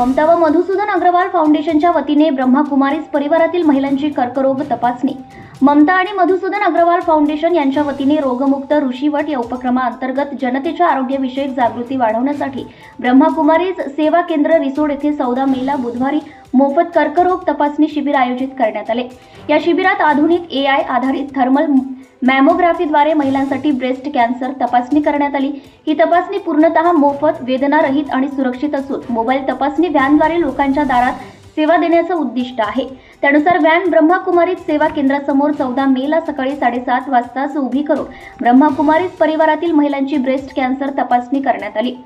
ममता व मधुसूदन अग्रवाल फाउंडेशनच्या वतीने ब्रह्माकुमारीज परिवारातील महिलांची कर्करोग तपासणी. ममता आणि मधुसूदन अग्रवाल फाउंडेशन यांच्या वतीने रोगमुक्त ऋषीवट या उपक्रमाअंतर्गत जनतेच्या आरोग्यविषयक जागृती वाढवण्यासाठी ब्रह्माकुमारीज सेवा केंद्र रिसोड येथे चौदा मेला बुधवारी मोफत कर्करोग तपासणी शिबिर आयोजित करण्यात आले. या शिबिरात आधुनिक ए आय आधारित थर्मल मॅमोग्राफीद्वारे महिलांसाठी ब्रेस्ट कॅन्सर तपासणी करण्यात आली. ही तपासणी पूर्णतः मोफत वेदनारहित आणि सुरक्षित असून मोबाईल तपासणी व्हॅनद्वारे लोकांच्या दारात सेवा देण्याचं उद्दिष्ट आहे. त्यानुसार व्हॅन ब्रह्माकुमारीत सेवा केंद्रासमोर चौदा मेला सकाळी साडेसात वाजताच उभी करून ब्रह्माकुमारीज परिवारातील महिलांची ब्रेस्ट कॅन्सर तपासणी करण्यात आली.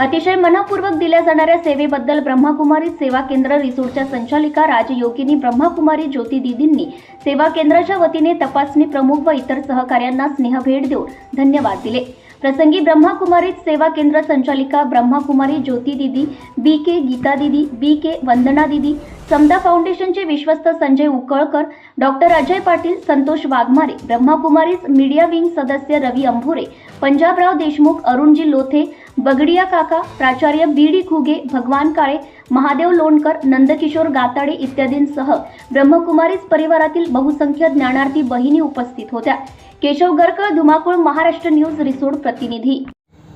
अतिशय मनपूर्वक दिल्या जाणाऱ्या सेवेबद्दल ब्रह्माकुमारी सेवा केंद्र रिसोडच्या संचालिका राजयोगिनी ब्रह्माकुमारी ज्योती दिदींनी सेवा केंद्राच्या वतीने तपासणी प्रमुख व इतर सहकार्यांना स्नेहभेट देऊन धन्यवाद दिले. प्रसंगी ब्रह्माकुमारीत सेवा केंद्र संचालिका ब्रह्माकुमारी ज्योती दिदी बी के गीता दिदी बी के वंदना दिदी समता फाउंडेशनचे विश्वस्त Sanjay Ukalkar doctor Ajay Patil Santosh Waghmare Brahmakumaris media wing सदस्य रवी अंभुरे पंजाबराव देशमुख अरुणजी लोथे बगडिया काका प्राचार्य बी डी खुगे भगवान काळे महादेव लोणकर नंदकिशोर गाताडे इत्यादींसह ब्रह्मकुमारीज परिवारातील बहुसंख्य ज्ञानार्थी बहिणी उपस्थित होत्या. केशव गरकळ धुमाकूळ महाराष्ट्र न्यूज रिसोड प्रतिनिधी.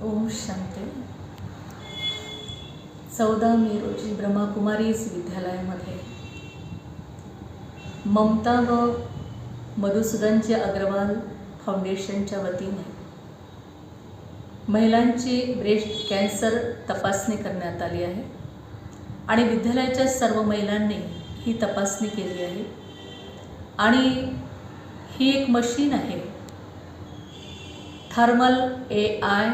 ओम शांती. चौदा मे रोजी ब्रह्माकुमारीज विद्यालयामध्ये. ममता व मधुसूदनजी अग्रवाल फाउंडेशनच्या वतीने महिलांची ब्रेस्ट कॅन्सर तपासणी करण्यात आली आहे आणि विद्यालयाच्या सर्व महिलांनी ही तपासणी केली आहे. आणि ही एक मशीन आहे. थर्मल ए आय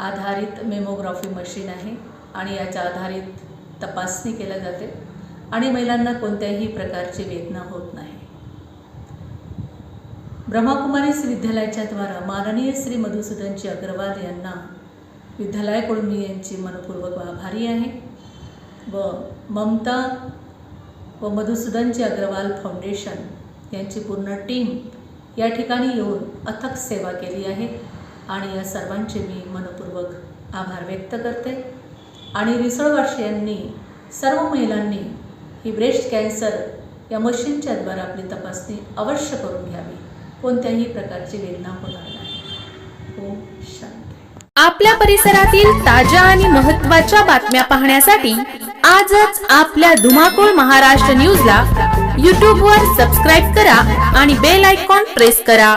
आधारित मेमोग्राफी मशीन आहे आणि याच्या आधारित तपासणी केल्या जाते. आणि महिलांना कोणत्याही प्रकारची वेदना होत नाही. ब्रह्माकुमारीस विद्यालयाच्या द्वारा माननीय श्री मधुसूदनजी अग्रवाल यांना विद्यालयाकडून मी यांची मनपूर्वक आभारी आहे व ममता व मधुसूदनजी अग्रवाल फाउंडेशन यांची पूर्ण टीम या ठिकाणी येऊन अथक सेवा केली आहे. आणि या सर्वांचे मी मनपूर्वक आभार व्यक्त करते. आणि रिसळवासियांनी सर्व महिलांनी ही ब्रेस्ट कॅन्सर या मशीनच्या द्वारा आपली तपासणी अवश्य करून घ्यावी. कोणत्याही प्रकारची वेदना होणार नाही. ओम शांती. आपल्या परिसरातील ताज्या आणि महत्त्वाच्या बातम्या पाहण्यासाठी आजच आपल्या धुमाकूळ महाराष्ट्र न्यूजला यूट्यूबवर सबस्क्राईब करा आणि बेल आयकॉन प्रेस करा.